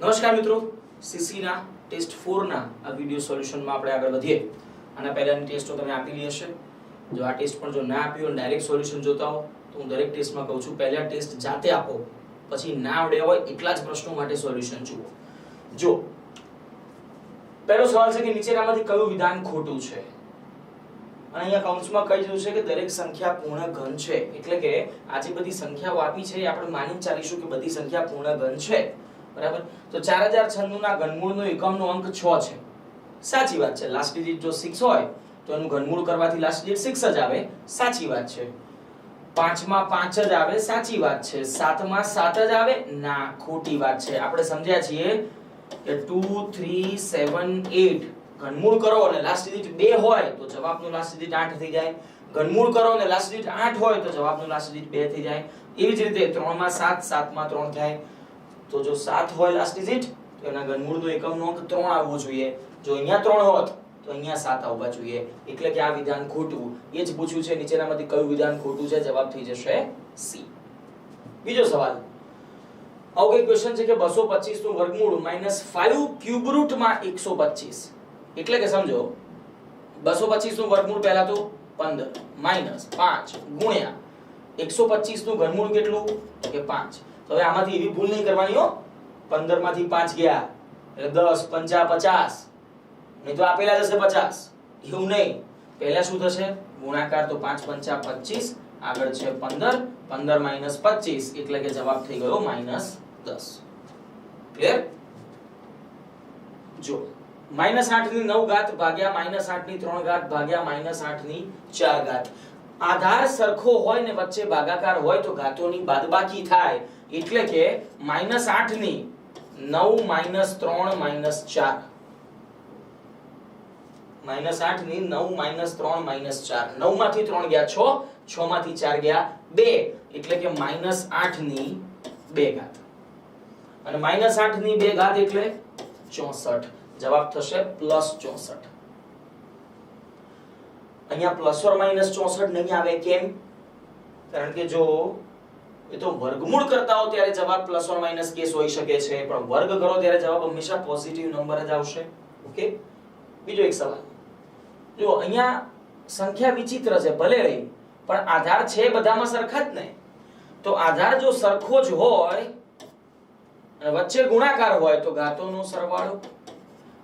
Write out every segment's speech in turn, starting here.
નમસ્કાર મિત્રો. સીસીના ટેસ્ટ 4 ના આ વિડિયો સોલ્યુશનમાં આપણે આગળ વધીએ. આના પહેલાની ટેસ્ટો તમે આપેલી હશે. જો આ ટેસ્ટ પણ જો ના આપ્યો અને ડાયરેક્ટ સોલ્યુશન જોતા હો, તો હું દરેક ટેસ્ટમાં કહું છું, પહેલા ટેસ્ટ જાતે આપો, પછી ના આવડ્યા હોય એટલા જ પ્રશ્નો માટે સોલ્યુશન જુઓ. જો, પહેલો સવાલ છે કે નીચેનામાંથી કયું વિધાન ખોટું છે? અને અહીંયા કૌંસમાં કહી દીધું છે કે દરેક સંખ્યા પૂર્ણ ઘન છે. એટલે કે આ જે બધી સંખ્યાઓ આપી છે એ આપણે માની ચાલીશું કે બધી સંખ્યા પૂર્ણ ઘન છે. બરાબર? તો 4096 ના ઘનમૂળનો એકમનો અંક 6 છે. સાચી વાત છે. લાસ્ટ ડિજિટ જો 6 હોય, તો એનું ઘનમૂળ કરવાથી લાસ્ટ ડિજિટ 6 જ આવે. સાચી વાત છે. પાંચમાં પાંચ જ આવે. સાચી વાત છે. સાતમાં સાત જ આવે. ના, ખોટી વાત છે. આપણે સમજ્યા છીએ કે 2 3 7 8 ઘનમૂળ કરો અને લાસ્ટ ડિજિટ 2 હોય, તો જવાબનો લાસ્ટ ડિજિટ 8 થઈ જાય. ઘનમૂળ કરો અને લાસ્ટ ડિજિટ 8 હોય, તો જવાબનો લાસ્ટ ડિજિટ 2 થઈ જાય. એવી જ રીતે 3 માં 7 7 માં 3 થાય. તો જો 7 હોય લાસ્ટ ડિજિટ તો એના ઘનમૂળનો એકમનો અંક 3 આવવો જોઈએ. જો અહીંયા 3 હોત, તો અહીંયા 7 આવવા જોઈએ. એટલે કે આ વિધાન ખોટું. એ જ પૂછ્યું છે, નીચેનામાંથી કયું વિધાન ખોટું છે? જવાબ થઈ જશે સી બીજો સવાલ. આવો એક ક્વેશ્ચન છે કે 225 નું વર્ગમૂળ -5 ક્યુબ રૂટમાં 125 એટલે કે સમજો 225 નું વર્ગમૂળ પહેલા તો 15 માઇનસ 5 ગુણ્યા. 125 નું ઘનમૂળ કેટલું? તો કે 5 તો હવે આમાંથી એવી ભૂલ નહીં કરવાની હો. 15 માંથી 5 ગયા, એટલે 10 પંચા 50 નહીં તો આપેલા જશે 50 એવું નહીં. પહેલા શું થશે? ગુણાકાર તો 5 પંચા 25 આગળ છે 15 15 માઇનસ 25 એટલે કે જવાબ થઈ ગયો 10 ક્લિયર જો. માઇનસ આઠની નવ ઘાત ભાગ્યા માઇનસ આઠની ત્રણ ઘાત ભાગ્યા માઇનસ આઠની ચાર ઘાત. આધાર સરખો હોય ને વચ્ચે ભાગાકાર હોય તો ઘાતોની બાદબાકી થાય. એટલે કે માઇનસ આઠની નવ માઇનસ ત્રણ માઇનસ ચાર. માઇનસ આઠ નવ માઇનસ ત્રણ માઇનસ ચાર. નવમાંથી ત્રણ ગયા છ છ માંથી ચાર ગયા બે. એટલે કે માઇનસ આઠની બે ઘાત. અને માઇનસ આઠની બે ઘાત એટલે ચોસઠ. જવાબ થશે પ્લસ ચોસઠ. અહીંયા પ્લસ ઓર માઇનસ ચોસઠ નહીં આવે, કેમ? કારણ કે જો એ તો વર્ગમૂળ કરતા હો ત્યારે જવાબ પ્લસ ઓર માઇનસ કેસ હોઈ શકે છે, પણ વર્ગ કરો ત્યારે જવાબ હંમેશા પોઝિટિવ નંબર જ આવશે. ઓકે બીજો એક સવાલ. જો અહીંયા સંખ્યા વિચિત્ર છે, ભલે રહી, પણ આધાર છે બધામાં સરખા જ ને? તો આધાર જો સરખો જ હોય, અને વચ્ચે ગુણાકાર હોય તો ઘાતોનો સરવાળો.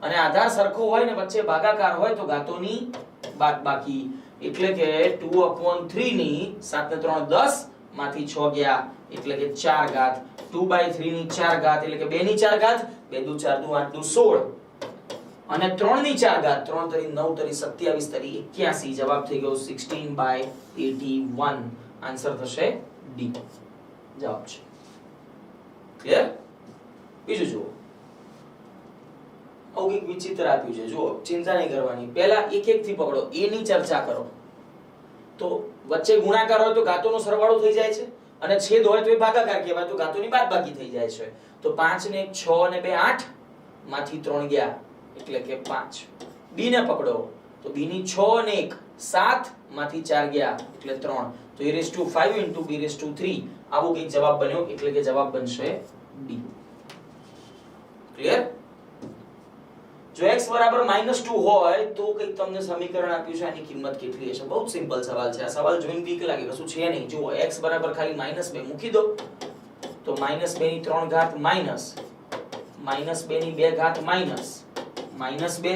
અને આધાર સરખો હોય ને વચ્ચે ભાગાકાર હોય તો ઘાતોની બાદબાકી. એટલે કે 2/3 ની 7 ને 3 10 માંથી 6 ગયા, એટલે કે 4 ઘાત. 2/3 ની 4 ઘાત, એટલે કે 2 ની 4 ઘાત 2 દુ 4 દુ 8 દુ 16 અને 3 ની 4 ઘાત 3 તરી 9 તરી 27 તરી 81 જવાબ થઈ ગયો 16/81 આન્સર થશે ડી જવાબ છે. ક્લિયર બીજું જુઓ. આવું વિચિત્ર આપ્યું છે. જુઓ, ચિંતા નહીં કરવાની. પહેલા એક એક થી પકડો. એ ની ચર્ચા કરો. તો વચ્ચે ગુણાકાર હોય તો ઘાતોનો સરવાળો થઈ જાય છે અને છેદ હોય તો એ ભાગાકાર કહેવાય. તો ઘાતોની બાદબાકી થઈ જાય છે. તો 5 ને 1 6 ને 2 8 માંથી 3 ગયા એટલે કે 5 b ને પકડો. તો બી ની 6 અને 1 7 માંથી 4 ગયા એટલે 3 તો e raise to 5 into b raise to 3 આવો કંઈક જવાબ બન્યો એટલે કે જવાબ બનશે d. ક્લિયર જો x બરાબર -2 હોય, તો કંઈક તમને સમીકરણ આપ્યું છે, આની કિંમત કેટલી હશે? બહુ સિમ્પલ સવાલ છે. આ સવાલ જોઈને બીક લાગે, કશું છે નહીં. જુઓ, x બરાબર ખાલી -2 મૂકી દો. તો -2 ની 3 ઘાત માઇનસ -2 ની 2 ઘાત માઇનસ -2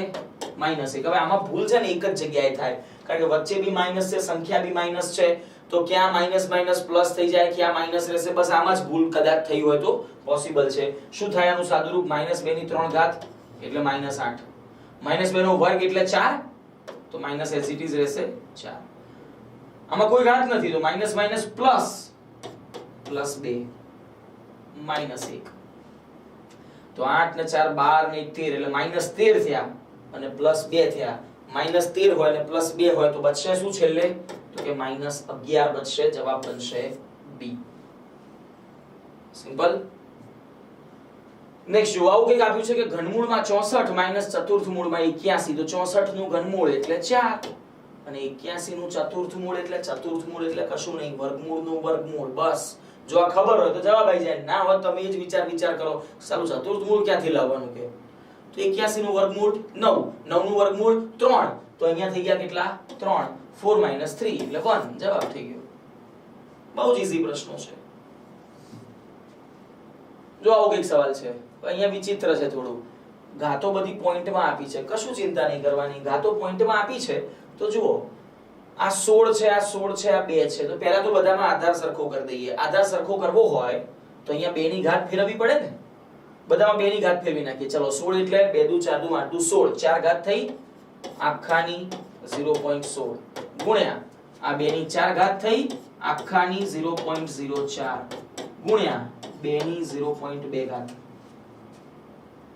માઇનસ 1 હવે આમાં ભૂલ છે ને, એક જ જગ્યાએ થાય. કારણ કે વચ્ચે બી માઇનસ છે, સંખ્યા બી માઇનસ છે. તો ક્યાં માઇનસ માઇનસ પ્લસ થઈ જાય, ક્યાં માઇનસ રહેશે? બસ આમાં જ ભૂલ કદાચ થઈ હોય તો પોસિબલ છે. શું થાય આનું સાદુરૂપ? -2 ની 3 ઘાત એટલે માઇનસ આઠ. માઇનસ બે નો વર્ગ એટલે ચાર, તો માઇનસ એઝ ઇટ ઇઝ રહેશે ચાર. આમાં કોઈ ઘાત નથી, તો માઇનસ માઇનસ પ્લસ પ્લસ બે માઇનસ એક. તો આઠ ને ચાર, બાર ને તેર, એટલે માઇનસ તેર થયા અને પ્લસ બે થયા. માઇનસ તેર હોય અને પ્લસ બે હોય, તો બચશે શું છેલ્લે? તો કે માઇનસ અગિયાર બચશે, જવાબ બનશે બી સિમ્પલ નેક્સ્ટ જો આવું કંઈક આપ્યું છે કે ઘનમૂળમાં ચોસઠ માઇનસ ચતુર્થ મૂળમાં 81 તો 64 નું ઘનમૂળ એટલે ચાર. અને 81 નું ચતુર્થ મૂળ એટલે ચતુર્થ મૂળ એટલે કશું નહીં વર્ગમૂળનું વર્ગમૂળ, બસ. જો આ ખબર હોય તો જવાબ આવી જાય. ના હોય તમે એ જ વિચાર વિચાર કરો. સારું, ચતુર્થ મૂળ ક્યાંથી લાવવાનું કે? તો 81 નું વર્ગમૂળ 9 9 નું વર્ગમૂળ ત્રણ. તો અહીંયા થઈ ગયા કેટલા? 3 4 3 એટલે વન. જવાબ થઈ ગયો. બહુ જ ઈઝી પ્રશ્નો છે. જો આવો કંઈક સવાલ છે. અહીંયા વિચિત્ર છે થોડું. ઘાતો બધી પોઈન્ટમાં આપી છે. કશું ચિંતા નહીં કરવાની. ઘાતો પોઈન્ટમાં આપી છે. તો જુઓ, આ 16 છે, આ 16 છે, આ 2 છે. તો પહેલા તો બધામાં આધાર સરખો કરી દઈએ. આધાર સરખો કરવો હોય તો અહીંયા બે ની ઘાત ફેરવવી પડે ને? બધામાં બે ની ઘાત ફેરવી નાખીએ. ચલો 16 એટલે 2 દુ 4 દુ 8 દુ 16 ચાર ઘાત થઈ આખાની 0.16 ગુણ્યા, આ બે ની ચાર ઘાત થઈ આખાની 0.04 ગુણ્યા 2 ની 0.2 ઘાત.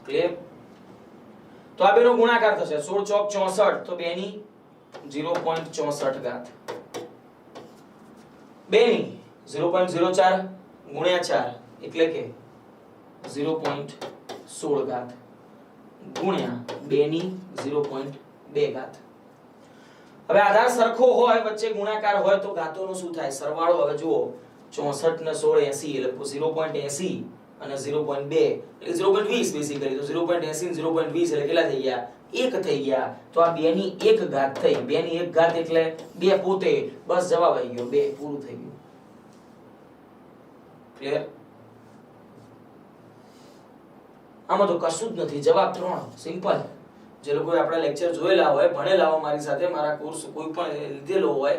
ક્લિયર તો ગુણાકાર થશે. સોળ ચોક 64 તો બે ની 0.64 ઘાત. બે ની 0.04 ગુણ્યા ચાર, એટલે કે 0.16 ઘાત ગુણ્યા બે ની 0.2 ઘાત. હવે આધાર સરખો હોય, વચ્ચે ગુણાકાર હોય, તો ઘાતોનો શું થાય? સરવાળો, હવે જુઓ. 64 ને 16 80 એટલે 0.80 અને 0.2 એટલે 0.20 બેસિકલી તો 0.80 ને 0.20 એટલે કેટલા થઈ ગયા? એક થઈ ગયા. તો આ બે ની એક ઘાત થઈ. બે ની એક ઘાત એટલે બે પોતે. બસ જવાબ આવી ગયો. બે પૂરું થઈ ગયું. ક્લિયર આમાં તો કશું જ નથી. જવાબ ત્રણ. સિમ્પલ જે લોકોએ આપણા લેક્ચર જોયેલા હોય, ભણેલા હોય મારી સાથે, મારા કોર્સ કોઈ પણ લીધેલો હોય,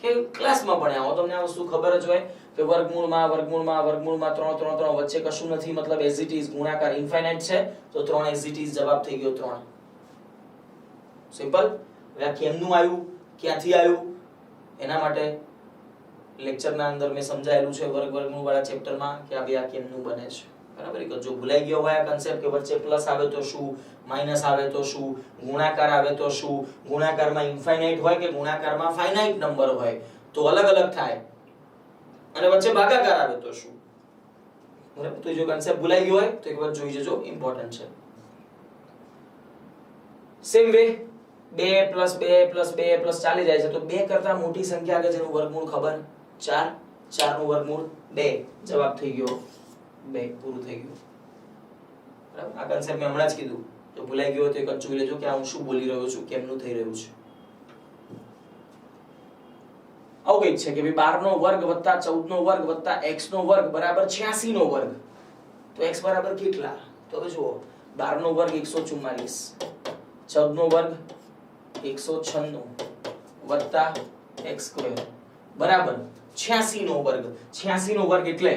કે ક્લાસમાં ભણ્યા હો તમને આ વસ્તુ ખબર જ હોય કે વર્ગમૂળમાં વર્ગમૂળમાં વર્ગમૂળમાં ત્રણ ત્રણ ત્રણ વચ્ચે કશું નથી, મતલબ એઝ ઇટ ઇઝ ગુણાકાર ઇન્ફાઇનાઇટ છે, તો ત્રણ એઝ ઇટ ઇઝ જવાબ થઈ ગયો ત્રણ. સિમ્પલ હવે કેમનું આવ્યું, ક્યાંથી આવ્યું? એના માટે લેક્ચરના અંદર મેં સમજાયેલું છે વર્ગ વર્ગમૂળ વાળા ચેપ્ટરમાં કે આ બે આ કેમનું બને છે. બરાબર? કે જો ભૂલાઈ ગયો હોય આ કન્સેપ્ટ કે વચ્ચે પ્લસ આવે તો શું માઇનસ આવે તો શું, ગુણાકાર આવે તો શું, ગુણાકારમાં ઇન્ફાઇનાઇટ હોય કે ગુણાકારમાં ફાઇનાઇટ નંબર હોય, તો અલગ અલગ થાય. અને વચ્ચે ભાગાકાર આવે તો શું? બરાબર? તો જો કન્સેપ્ટ ભૂલાઈ ગયો હોય, તો એકવાર જોઈ જજો ઇમ્પોર્ટન્ટ છે. સેમ વે બે પ્લસ બે પ્લસ બે પ્લસ ચાલી જાય છે. તો બે કરતા મોટી સંખ્યા આગળ જેનું વર્ગમૂળ ખબર? ચાર. ચારનું વર્ગમૂળ બે. જવાબ થઈ ગયો બે. પૂરું થઈ ગયું. બરાબર? આ કન્સેપ્ટ મેં હમણાં જ કીધું. તો ભૂલાઈ ગયો તો એક વાર જોઈ લેજો કે હું શું બોલી રહ્યો છું, કેમનું થઈ રહ્યું છે. આવું છે કે ભાઈ બાર નો વર્ગ વત્તા ચૌદ નો વર્ગ વત્તા એક્સ નો વર્ગ બરાબર છ્યાસી નો વર્ગ? તો એક્સ બરાબર કેટલા? તો હવે જુઓ બાર નો વર્ગ એકસો ચુમ્માલીસ ચૌદ નો વર્ગ એકસો છન્નું વત્તા એક્સ સ્ક્વેર. બરાબર છ્યાસી નો વર્ગ. છ્યાસી નો વર્ગ એટલે?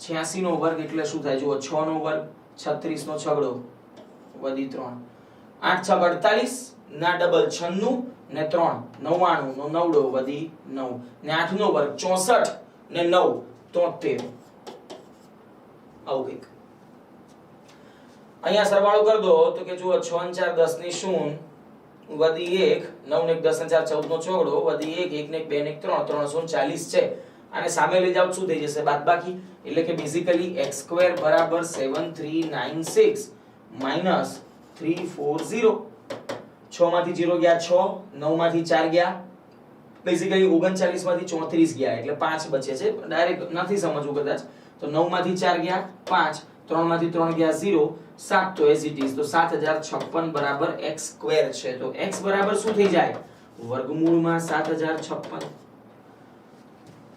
છ્યાસી નો વર્ગ એટલે શું થાય? જુઓ છ નો વર્ગ છત્રીસ નો છગડો વધી ત્રણ. આઠ છગ અડતાલીસ ના ડબલ છન્નું ને ત્રણ, નવ્વાણું નો નવડો વધી નવ. ને આઠ નો વર્ગ ચોસઠ ને નવ, તોતેર. આવું કંઈક. અહીંયા સરવાળો કરી દો તો કે જુઓ છ ચાર દસની શૂન્ય વધી એક, નવ ને દસ ને ચાર ચૌદ નો ચોગડો વધી એક એક ને બે ને એક ત્રણ ત્રણસો ચાલીસ છે. અને સામે લઈ જાવ શું થઈ જશે? બાદબાકી. એટલે કે બેઝિકલી એક્સ સ્ક્વેર બરાબર 7396 માઇનસ 340 6 માંથી 0 ગયા 6 9 માંથી 4 ગયા. બેઝિકલી 39 માંથી 34 ગયા, એટલે 5 બચે છે. ડાયરેક્ટ નથી સમજવું કદાચ. તો 9 માંથી 4 ગયા 5 3 માંથી 3 ગયા 0 7 તો એઝ ઇટ ઇઝ તો 7056 બરાબર એક્સ સ્ક્વેર છે. તો x બરાબર શું થઈ જાય? વર્ગમૂળમાં 7056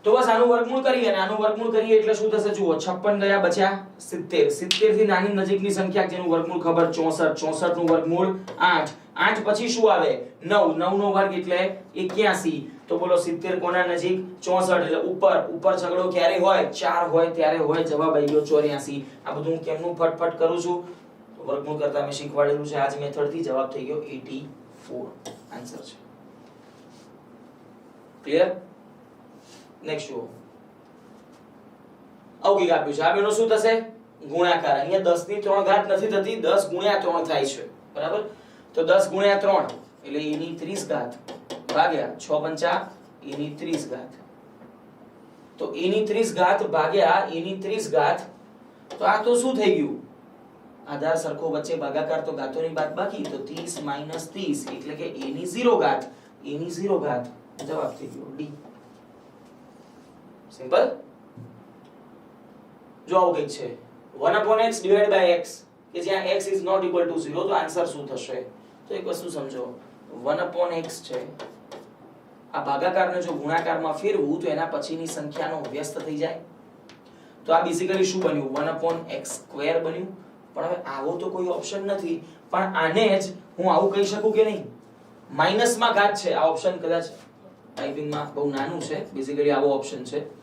તો બસ આનું વર્ગમૂળ કરીએ અને આનું વર્ગમૂળ કરીએ એટલે શું થશે? જુઓ 56 ગયા બચ્યા 70 70 થી નાની નજીકની સંખ્યા જેનું વર્ગમૂળ ખબર? 64 64 નું વર્ગમૂળ 8 8 પછી શું આવે? 9 9 નો વર્ગ એટલે 81 તો બોલો 70 કોના નજીક? 64 એટલે ઉપર. ઉપર છગડો ક્યારે હોય? 4 હોય, ત્યારે હોય. જવાબ આવી ગયો 84 આ બધું હું કેમનું ફટફટ કરું છું? વર્ગમૂળ કરતા મેં શીખવાડેલું છે આજ મેથડથી જવાબ થઈ ગયો 84 આન્સર છે. ક્લિયર નેક્સ્ટ જુઓ. આવું આપ્યું છે. આ બેનો શું થશે? ગુણાકાર. અહીંયા 10 ની 3 ઘાત નથી થતી 10 ગુણ્યા 3 થાય છે. બરાબર? તો 10 ગુણ્યા 3 એટલે e ની 30 ઘાત ભાગ્યા 6 પંચા e ની 30 ઘાત. તો e ની 30 ઘાત ભાગ્યા e ની 30 ઘાત. તો આ તો શું થઈ ગયું? આધાર સરખો વચ્ચે ભાગાકાર તો ઘાતોની બાદ બાકી. તો 30 30 એટલે કે a ની 0 ઘાત. e ની 0 ઘાત. જવાબ થઈ ગયો. ડી. સિમ્પલ જો આવું કંઈક છે. 1 upon x divided by x, કે જ્યાં x is not equal to 0 તો આન્સર શું થશે? તો એક વસ્તુ સમજો. 1 upon x છે. આ ભાગાકારને જો ગુણાકારમાં ફેરવું, તો એના પછીની સંખ્યાનો વ્યસ્ત થઈ જાય. તો આ બેઝિકલી શું બન્યું? 1 upon x સ્ક્વેર બન્યું. પણ હવે આવો તો કોઈ ઓપ્શન નથી. પણ આને જ હું આવું કહી શકું કે નહીં? માઇનસમાં ઘાત છે. આ ઓપ્શન કદાચ ટાઈપિંગમાં બહુ નાનું છે. બેઝિકલી આવો ઓપ્શન છે.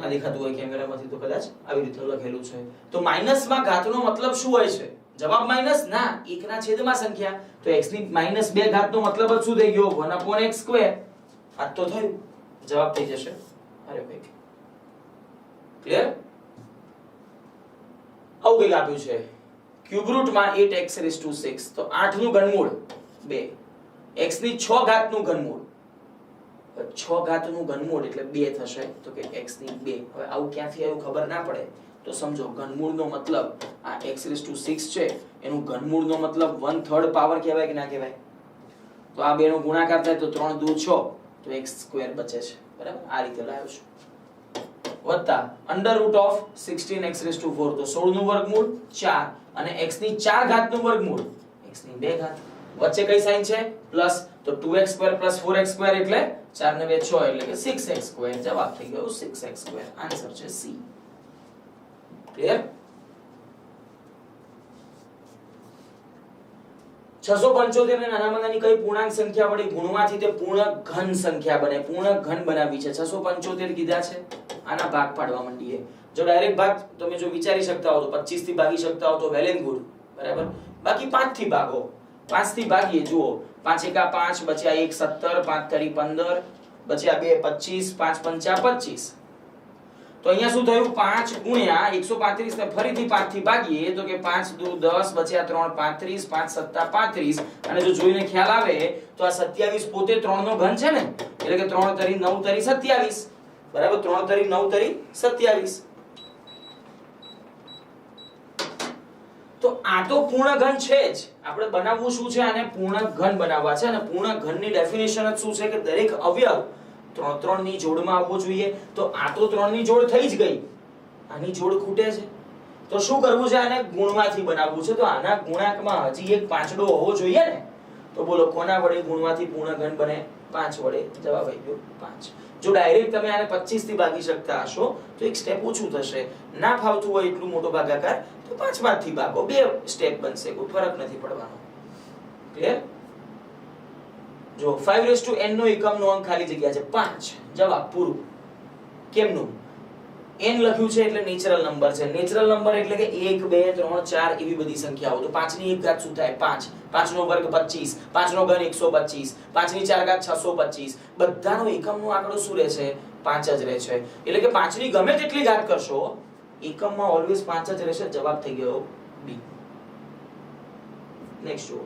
ના દેખાતું હોય કેમેરામાંથી તો કદાચ આવી રીતે લખેલું છે. તો માઇનસમાં ઘાતનો મતલબ શું હોય છે? જવાબ માઇનસ? ના, એકના છેદમાં સંખ્યા. તો x ની માઇનસ બે ઘાતનો મતલબ જ શું થઈ ગયો? 1 upon x સ્ક્વેર આ તો થયું. જવાબ થઈ જશે. અરે ભાઈ. ક્લિયર આવું કંઈક આપ્યું છે. ક્યુબ રૂટમાં 8x raised to 6 તો 8 નું ઘનમૂળ 2 x ની 6 ઘાતનું ઘનમૂળ. 6 ઘાતનું ઘનમૂળ એટલે બે થશે, તો કે એક્સની બે. હવે આવું ક્યાંથી આવ્યું ખબર ના પડે. તો સમજો, ઘનમૂળનો મતલબ આ એક્સ રેસ ટુ સિક્સ છે, એનું ઘનમૂળનો મતલબ વન થર્ડ પાવર કહેવાય કે ના કહેવાય? તો આ બેનો ગુણાકાર થાય તો ત્રણ દુ છ, તો એક્સ સ્ક્વેર બચે છે. બરાબર? આ રીતે લાવ્યો છું. વત્તા under root of sixteen x raise to four તો 16 નું વર્ગમૂળ ચાર અને એક્સની ચાર ઘાતનું વર્ગમૂળ એક્સની 2 ઘાત. વચ્ચે કઈ સાઇન છે? પ્લસ તો two x square 4x square એટલે 4 ને બે છ એટલે કે 6x સ્ક્વેર જવાબ થઈ ગયો 6x સ્ક્વેર આન્સર છે સી ક્લિયર 675 ને નાનામાં નાની કઈ પૂર્ણાંક સંખ્યા વડે ગુણવાથી તે પૂર્ણ ઘન સંખ્યા બને. પૂર્ણ ઘન બનાવી છે. 675 કીધા છે. આના ભાગ પાડવા માંડીએ. જો ડાયરેક્ટ ભાગ તમે જો વિચારી શકતા હો તો 25 થી ભાગી શકતા હો તો વેલ એન્ડ ગુડ બરાબર? બાકી પાંચથી ભાગો. 5 થી ભાગીએ, જુઓ. પાંચ એકા પાંચ બચ્યા 1 17 5 તરી 15 બચ્યા 2 25 5 પંચા 25 તો અહીંયા શું થયું? પાંચ ગુણ્યા 135 ને ફરીથી પાંચથી ભાગીએ, તો કે પાંચ દુ દસ બચ્યા 3 35 5 સત્તા 35 અને જો જોઈને ખ્યાલ આવે, તો આ 27 પોતે ત્રણ નો ઘન છે ને? એટલે કે ત્રણ તરી નવ તરી 27 બરાબર? ત્રણ તરી નવ તરી 27 તો આ તો પૂર્ણ ઘન છે જ. આપણે બનાવવું શું છે? આને પૂર્ણ ઘન બનાવવા છે. અને પૂર્ણ ઘનની ડેફિનેશન જ શું છે કે દરેક અવયવ ત્રણ ત્રણની જોડમાં આવવો જોઈએ. તો આ તો ત્રણની જોડ થઈ જ ગઈ. આની જોડ ખૂટે છે. તો શું કરવું છે? આને ગુણમાંથી બનાવવું છે. તો આના ગુણાંકમાં હજી એક પાંચડો હોવો જોઈએ ને? તો બોલો, કોના વડે ગુણમાંથી પૂર્ણ ઘન બને? પાંચ વડે. જવાબ આવી ગયો. પાંચ. જો ડાયરેક્ટ તમે આને 25 થી ભાગી શકતા હશો, તો એક સ્ટેપ ઓછું થશે. ના ફાવતું હોય એટલું મોટો ભાગાકાર તો પાંચમાંથી ભાગો. બે સ્ટેપ બનશે. કોઈ ફરક નથી પડવાનો. ક્લિયર જો 5 રેસ ટુ n નો એકમનો અંક ખાલી જગ્યા છે 5 જવાબ પૂરું. કેમનું? n લખ્યું છે એટલે નેચરલ નંબર છે. નેચરલ નંબર એટલે કે 1 2 3 4 એવી બધી સંખ્યાઓ. તો 5 ની એક ઘાત શું થાય? 5 5 નો વર્ગ 25 5 નો ઘન 125 5 ની 4 ઘાત 625 બધાનો એકમનો આંકડો શું રહે છે? 5 જ રહે છે. એટલે કે 5 ની ગમે તેટલી ઘાત કરશો એકમમાં ઓલવેઝ પાંચ જ રહેશે, જવાબ થઈ ગયો બી નેક્સ્ટ જુઓ.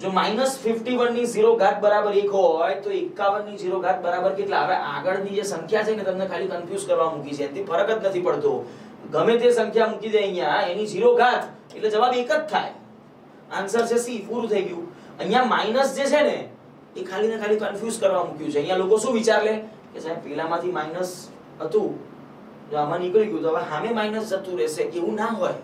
જો માઇનસ ફિફ્ટી વનની ઝીરો ઘાત બરાબર એક હોય, તો એકાવનની ઝીરો ઘાત બરાબર કેટલા? હવે આગળની જે સંખ્યા છે ને, તમને ખાલી કન્ફ્યુઝ કરવા મૂકી છે. એનાથી ફરક જ નથી પડતો. ગમે તે સંખ્યા મૂકી દે અહીંયા, એની ઝીરો ઘાત, એટલે જવાબ એક જ થાય. આન્સર છે સી પૂરું થઈ ગયું. અહીંયા માઇનસ જે છે ને, એ ખાલી ને ખાલી કન્ફ્યુઝ કરવા મૂક્યું છે. અહીંયા લોકો શું વિચાર લે? કે સાહેબ, પેલામાંથી માઇનસ હતું. જો આમાં નીકળી ગયું. તો હવે સામે માઇનસ જતું રહેશે એવું ના હોય.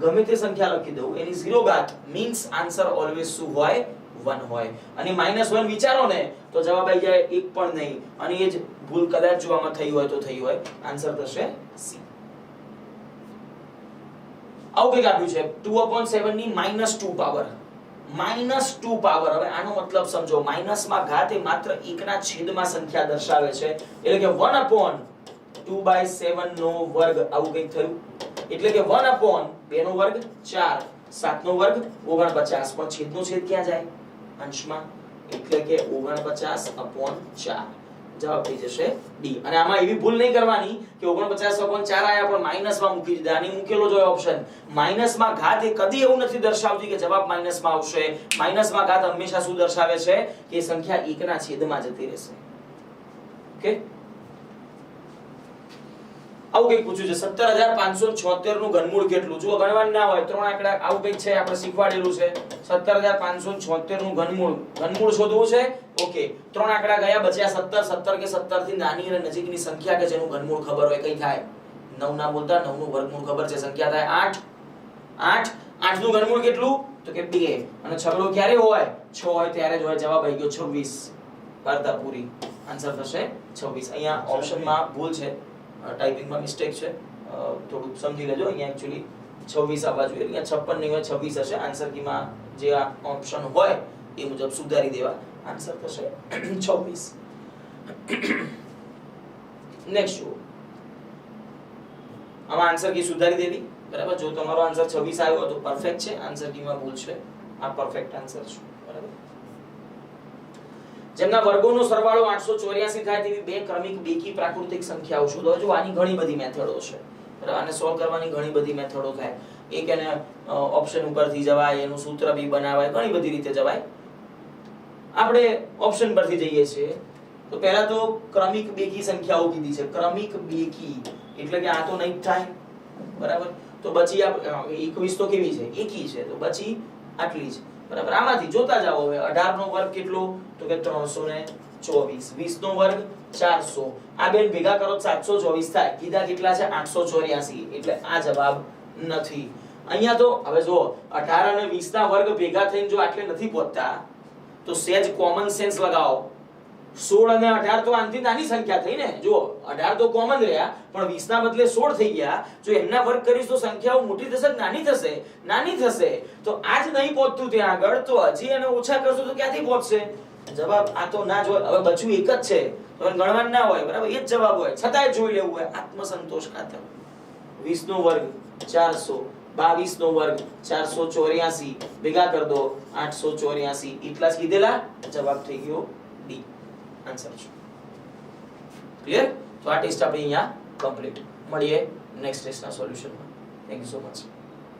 ગમે તે સંખ્યા લખી દઉં. એની ઝીરો ઘાત મીન્સ આન્સર ઓલવેઝ શું હોય? વન હોય. અને માઇનસ વન વિચારો ને, તો જવાબ આવી જાય એક પણ નહીં. અને એ જ ભૂલ કદાચ જોવામાં થઈ હોય તો થઈ હોય. આન્સર થશે સી આવું કંઈક આપ્યું છે. Two upon સેવનની minus two power minus two power હવે આનો મતલબ સમજો. માઇનસમાં ઘાત એ માત્ર એકના છેદમાં સંખ્યા દર્શાવે છે. એટલે કે 1 upon 2 by 7 નો વર્ગ આવું કંઈક થયું. એટલે કે 1 upon 2 નો વર્ગ 4 7 નો વર્ગ 49 પણ છેદનો છેદ ક્યાં જાય? અંશમાં. એટલે કે 49 upon 4 જવાબ થઈ જશે ડી અને આમાં એવી ભૂલ નહીં કરવાની કે 49 upon 4 આયા પણ માઇનસમાં મૂકી દીધા. આની મૂકેલો જ ઓપ્શન માઇનસમાં ઘાત એ કદી એવું નથી દર્શાવતી કે જવાબ માઇનસમાં આવશે. માઇનસમાં ઘાત હંમેશા શું દર્શાવે છે? કે સંખ્યા એકના છેદમાં જતી રહેશે. ઓકે? આવું કંઈક પૂછ્યું છે? સત્તર હજાર પાંચસો છોતેરનું ઘનમૂળ કેટલું? જુઓ ગણવાનું ના હોય ત્રણ આંકડા આવું કંઈક છે આપણે શીખવાડેલું છે. સત્તર હજાર પાંચસો છોતેરનું ઘનમૂળ. ઘનમૂળ શોધવું છે? ઓકે ત્રણ આંકડા ગયા બચ્યા સત્તર સત્તર કે સત્તરથી નાની અને નજીકની સંખ્યા કે જેનું ઘનમૂળ ખબર હોય કઈ થાય? નવ ના બોલતા નવનું વર્ગમૂળ ખબર છે સંખ્યા થાય આઠ. આઠ? આઠનું ઘનમૂળ કેટલું? તો કે બે. અને છગડો ક્યારે હોય? છ હોય ત્યારે જ હોય જવાબ આવી ગયો છવ્વીસ. વાર્તા પૂરી. આન્સર થશે છવ્વીસ. અહીંયા ઓપ્શનમાં ભૂલ છે. ટાઈપિંગમાં મિસ્ટેક છે. થોડુંક સમજી લેજો. અહીંયા એકચ્યુઅલી છવ્વીસ આવવા જોઈએ અહીંયા છપ્પન નહીં હોય, છવ્વીસ હશે. આન્સર કીમાં જે આ ઓપ્શન હોય, એ મુજબ સુધારી દેવા. આન્સર થશે છવ્વીસ. નેક્સ્ટ જુઓ. આમાં આન્સર કી સુધારી દેવી? બરાબર? જો તમારો આન્સર 26 આવ્યો તો પરફેક્ટ છે. આન્સર કીમાં ભૂલ છે. આ પરફેક્ટ આન્સર છે. જેમના વર્ગોનો સરવાળો 884 થાય તેવી બે ક્રમિક બેકી પ્રાકૃતિક સંખ્યાઓ શોધો જો આની ઘણી બધી મેથડો છે. આને સોલ્વ કરવાની ઘણી બધી મેથડો થાય. એક એને ઓપ્શન ઉપરથી જવાય, એનું સૂત્ર બી બનાવાય, ઘણી બધી રીતે જવાય. આપણે ઓપ્શન પરથી જઈએ છીએ. તો પહેલા તો ક્રમિક બેકી સંખ્યાઓ કીધી છે. ક્રમિક બેકી એટલે કે આ તો નહીં થાય. બરાબર? તો બચી આ 21 તો કેવી છે? એકી છે. તો બચી આટલી છે. બરાબર? આમાંથી જોતા જાઓ હવે. 18 નો વર્ગ કેટલો? તો કે 324 20 નો વર્ગ 400 આ બેન ભેગા કરો તો 724 થાય. કીધા કેટલા છે? 884 એટલે આ જવાબ નથી. અહીંયા તો, હવે જો 18 અને 20 ના વર્ગ ભેગા થઈને જો આટલે નથી પહોંચતા, તો સેજ કોમન સેન્સ લગાવો. સોળ અને અઢાર તો આનથી નાની સંખ્યા થઈ ને. જો અઢાર તો કોમન રહ્યા, પણ વીસ ના બદલે સોળ થઈ ગયા. જો એમના વર્ગ કરીશ તો સંખ્યાઓ મોટી થશે નાની થશે? નાની થશે. તો આજ નહીં પહોંચતું ત્યાં આગળ, તો હજી એને ઓછા કરશો તો ક્યાંથી પહોંચશે? જવાબ આ તો ના જ હોય. હવે બચ્યું એક જ છે. તો ગણવાનું ના હોય, બરાબર? એ જ જવાબ હોય. છતાંય જોઈ લેવું હોય. આત્મસંતોષ ખાતર. વીસ નો વર્ગ, ચારસો. બાવીસ નો વર્ગ, ચારસો ચોર્યાસી. ભેગા કર દો. આઠસો ચોર્યાસી. એટલા જ કીધેલા? જવાબ થઈ ગયો. આન્સર છે. ક્લિયર તો આ ટેસ્ટ આપણે અહીંયા કમ્પ્લીટ મળીએ નેક્સ્ટ ટેસ્ટના સોલ્યુશનમાં થેન્ક યુ સો મચ